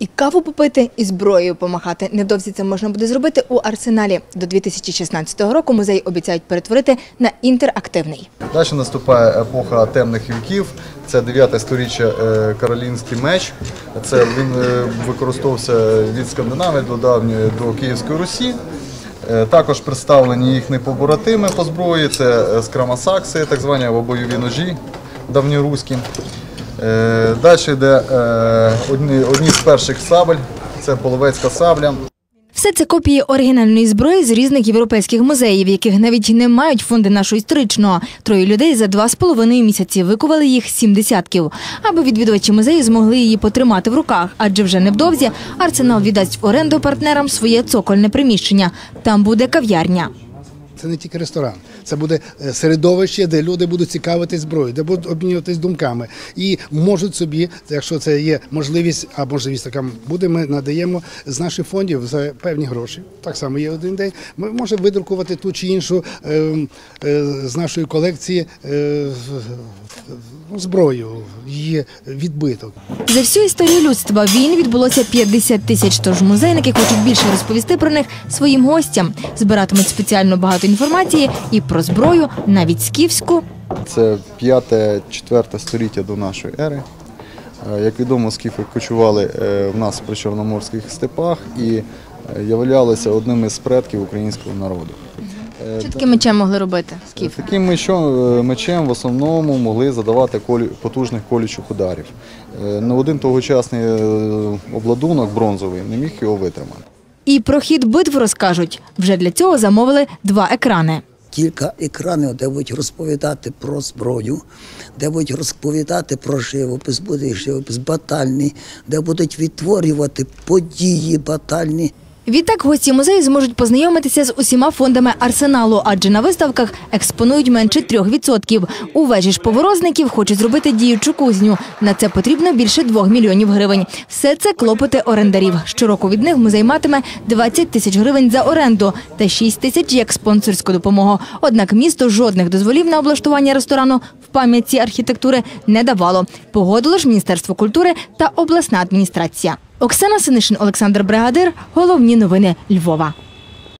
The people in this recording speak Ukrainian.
І каву попити, і зброєю помахати. Невдовзі це можна буде зробити у арсеналі. До 2016 року музей обіцяють перетворити на інтерактивний. Далі наступає епоха темних віків. Це 9 сторіччя е, Каролінський меч. Це він е, використовувався від Скандинавії до давньої до Київської Русі. Е, Також представлені їхні побратими по зброї. Це скрамасакси, так звані або бойові ножі давньоруські. Е, Далі йде е, одні, одні з перших сабель. Це половецька сабля. Все це копії оригінальної зброї з різних європейських музеїв, яких навіть не мають фонди нашого історичного. Троє людей за два з половиною місяці викували їх сім десятків, аби відвідувачі музею змогли її потримати в руках. Адже вже невдовзі арсенал віддасть в оренду партнерам своє цокольне приміщення. Там буде кав'ярня. Це не тільки ресторан, це буде е, середовище, де люди будуть цікавитись зброєю, де будуть обмінюватись думками і можуть собі, якщо це є можливість, а можливість така буде, ми надаємо з наших фондів за певні гроші. Так само є один день. Ми можемо видрукувати ту чи іншу е, е, з нашої колекції е, зброю, її відбиток. За всю історію людства війн відбулося 50 тисяч. Тож музейники хочуть більше розповісти про них своїм гостям. Збиратимуть спеціально багато інформації і про зброю, навіть скіфську. Це 5-4 століття до нашої ери. Е, Як відомо, скіфи кочували е, в нас в причорноморських степах і е, являлися одним із предків українського народу. Е, Що таким мечем могли робити? Скіф? Таким мечом, е, мечем в основному могли задавати колі, потужних колючих ударів. Е, Не один тогочасний е, обладунок бронзовий не міг його витримати. І про хід битв розкажуть. Вже для цього замовили два екрани. кілька екранів, де будуть розповідати про зброю, де будуть розповідати про живопис, буде живопис батальний, де будуть відтворювати події батальні. Відтак гості музею зможуть познайомитися з усіма фондами арсеналу, адже на виставках експонують менше 3%. У вежі ж поворозників хочуть зробити діючу кузню. На це потрібно більше 2 мільйонів гривень. Все це клопоти орендарів. Щороку від них музей матиме 20 тисяч гривень за оренду та 6 тисяч як спонсорську допомогу. Однак місто жодних дозволів на облаштування ресторану в пам'ятці архітектури не давало. Погодило ж Міністерство культури та обласна адміністрація. Оксана Синишин, Олександр Бригадир. Головні новини Львова.